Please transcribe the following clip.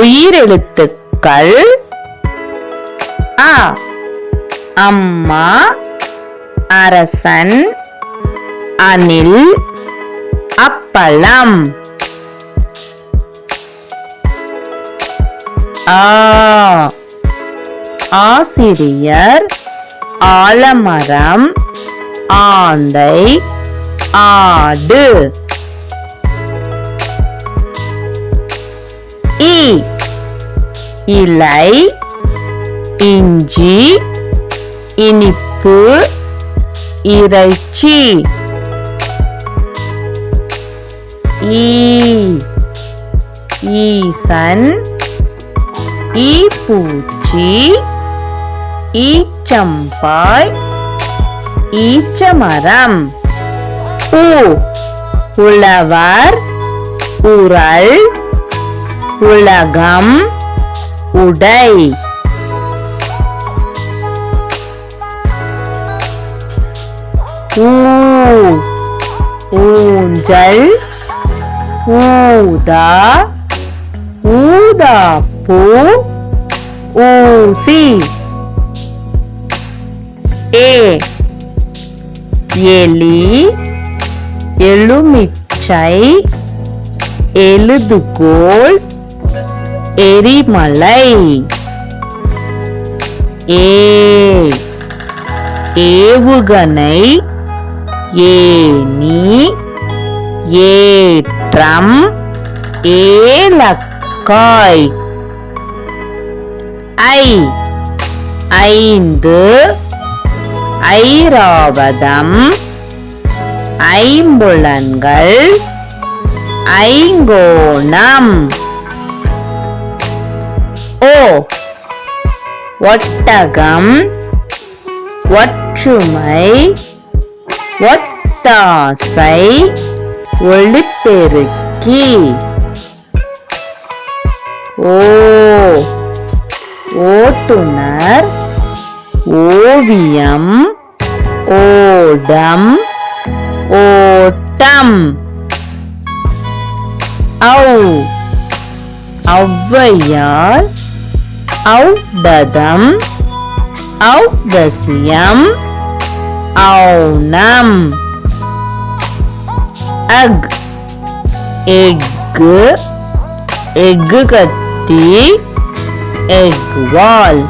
உயிரெழுத்துக்கள். அ அம்மா அரசன் அணில் அப்பளம். ஆ ஆசிரியர் ஆலமரம் ஆந்தை ஆடு. இலை. இஞ்சி இனிப்பு இறைச்சி. ஈ ஈசன் ஈ ஈப்பூச்சி ஈச்சம்பாய் ஈச்சமரம் பூ உழவர் உரல் உலகம் உடை. ஊ ஊஞ்சல் ஊதா ஊதா பூ ஊசி. ஏ எலி எலுமிச்சை எழுதுகோள் எரிமலை. ஏ ஏவுகணை. ஏனி ஏற்றம் ஏலக்காய் ஐ ஐந்து. ஐராவதம். ஐம்புலன்கள். ஐங்கோணம். ஓ. ஒட்டகம் ஒற்றுமை ஒத்தாசை ஒளிப்பெருக்கி. ஓ. ஓட்டுனர் ஓவியம் ஓடம் ஓட்டம். ஔ. ஔவையார் ஔடதம் ஔதசியம் ஔனம் அக் எக்கு எக்கு கத்தி எக் வால்